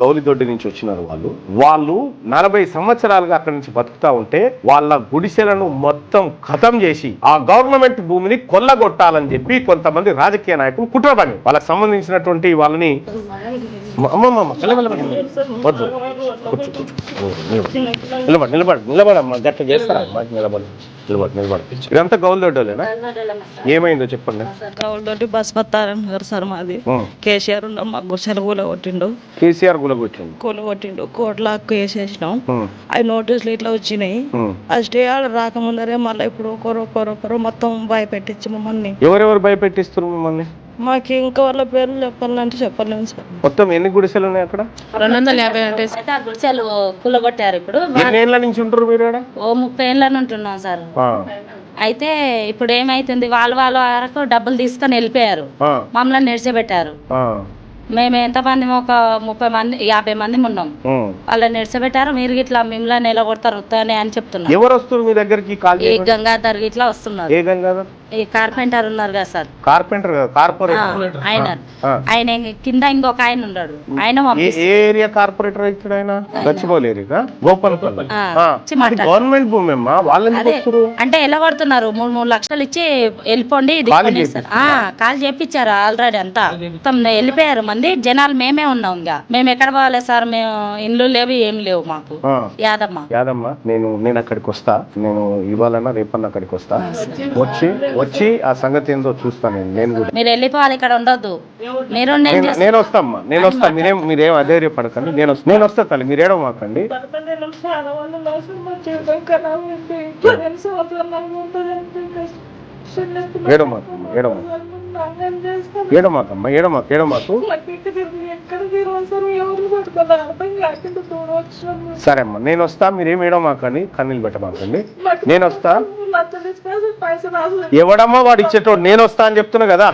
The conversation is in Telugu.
గౌలిదొడ్డి నుంచి వచ్చినారు వాళ్ళు. వాళ్ళు నలభై సంవత్సరాలుగా అక్కడి నుంచి బతుకుతా ఉంటే వాళ్ళ గుడిసెలను మొత్తం ఖతం చేసి ఆ గవర్నమెంట్ భూమిని కొల్లగొట్టాలని చెప్పి కొంతమంది రాజకీయ నాయకులు కుట్ర పని వాళ్ళకి సంబంధించినటువంటి వాళ్ళని అమ్మమ్మ. వద్దు. కూర్చో, నిలబడు. నిలబడు నిలబడు నిలబడమ్మా. గట్ట చేస్తారా? అమ్మా? నిలబడు. నిలబడు నిలబడు. ఇదంతా ఏమైందో చెప్పండి. తోటి బస్ పత్తారని గారు సార్ మాది. కేసీఆర్ ఉన్న మా గుడిసెలు కూల కొట్టిండు కేసీఆర్ గులగొచ్చింది కూల కొట్టిండు కోట్లాకు వేసేసినాం. అవి నోటీసులు ఇట్లా వచ్చినాయి. ఆ. స్టే ఆర్డర్ రాకముందరే మళ్ళీ ఇప్పుడు ఒకరు ఒకరు ఒకరు మొత్తం భయపెట్టించి మమ్మల్ని. ఎవరెవరు భయపెట్టిస్తారు మిమ్మల్ని? మాకు ఇంకా వాళ్ళ పేర్లు చెప్పాలంటే చెప్పలేము సార్. మొత్తం ఎన్ని గుడిసెలు ఉన్నాయి అక్కడ? రెండు వందల యాభై అంటే అయితే ఆ గుడిసెలు కూలగొట్టారు ఇప్పుడు. ఎన్ని ఏళ్ళ నుంచి ఉంటారు మీరు ఓ ముప్పై ఏళ్ళని ఉంటున్నాం సార్. ఆ, అయితే ఇప్పుడు ఏమైతుంది వాళ్ళు వాళ్ళ వరకు డబ్బులు తీసుకొని వెళ్ళిపోయారు. ఆ, మమ్మల్ని నిడిచిపెట్టారు ఆ, మేము ఎంతమంది ఒక ముప్పై మంది యాభై మంది ఉన్నాం. వాళ్ళని నిడిచిపెట్టారు మీరు ఇట్లా మిమ్మల్ని నిలబడతారు వస్తానే అని చెప్తున్నారు. ఎవరు వస్తారు మీ దగ్గరికి కాల్ ఈ చేయమని? గంగాధర్ ఇట్లా వస్తున్నారు. ఏ గంగాధర్? ఈ కార్పెంటర్ ఉన్నారు కదా సార్. కార్పెంటర్ కార్పొరేటర్ ఆయన. ఆయన కింద ఇంకొక ఆయన ఉన్నాడు. ఆయన ఏ ఏరియా కార్పొరేటర్ అవుతాడు ఆయన? గచ్చిబౌలి ఏరియా గోపాలపల్లి. గవర్నమెంట్ భూమి అమ్మా వాళ్ళు అంటే ఎలా కొడుతున్నారు? మూడు మూడు లక్షలు ఇచ్చి వెళ్ళిపోండి ఇది కాల్ చేపించారు ఆల్రెడీ అంతా. మొత్తం వెళ్ళిపోయారు మంది. జనాలు మేమే ఉన్నాం ఇంకా. మేము ఎక్కడ పోవాలి సార్? మేము ఇండ్లు లేవు ఏం లేవు మాకు. యాదమ్మ. యాదమ్మ నేను నేను అక్కడికి వస్తా. నేను ఇవాళన్నా రేపన్నా అక్కడికి వస్తా. వచ్చి వచ్చి ఆ సంగతి ఏందో చూస్తాను నేను. నేను కూడా. మీరు వెళ్ళిపోవాలి ఇక్కడ ఉండొద్దు. మీరు నేను నేను చేస్తా. నేను వస్తా అమ్మా. నేను వస్తా. మీరేం మీరేం అధైర్యపడకండి. నేను వస్తా నేను వస్తా తల్లి మీరు ఏడవ మాకండి. చాలా మంది నాశనం మా జీవితం ఖరాబ్ అయిపోయి పదిహేను సంవత్సరాలు నాకు ఉంటుంది అనిపించింది. ఏడవ మాకమ్మ ఏడవ నాకేం చేస్తాను ఏడవ మాకమ్మ ఏడవ మాకు ఏడవ మాకు. నాకు ఎక్కడ తిరిగి ఎక్కడ తిరగదు సార్ అర్థం కాకుండా అమ్మా. నేను వస్తా. మీరేం ఏడవ మాకండి. కన్నీళ్ళు పెట్టమాకండి. నేను వస్తా. పైసలు వాడు ఇచ్చేటోడు? నేను వస్తా అని చెప్తున్నా కదా.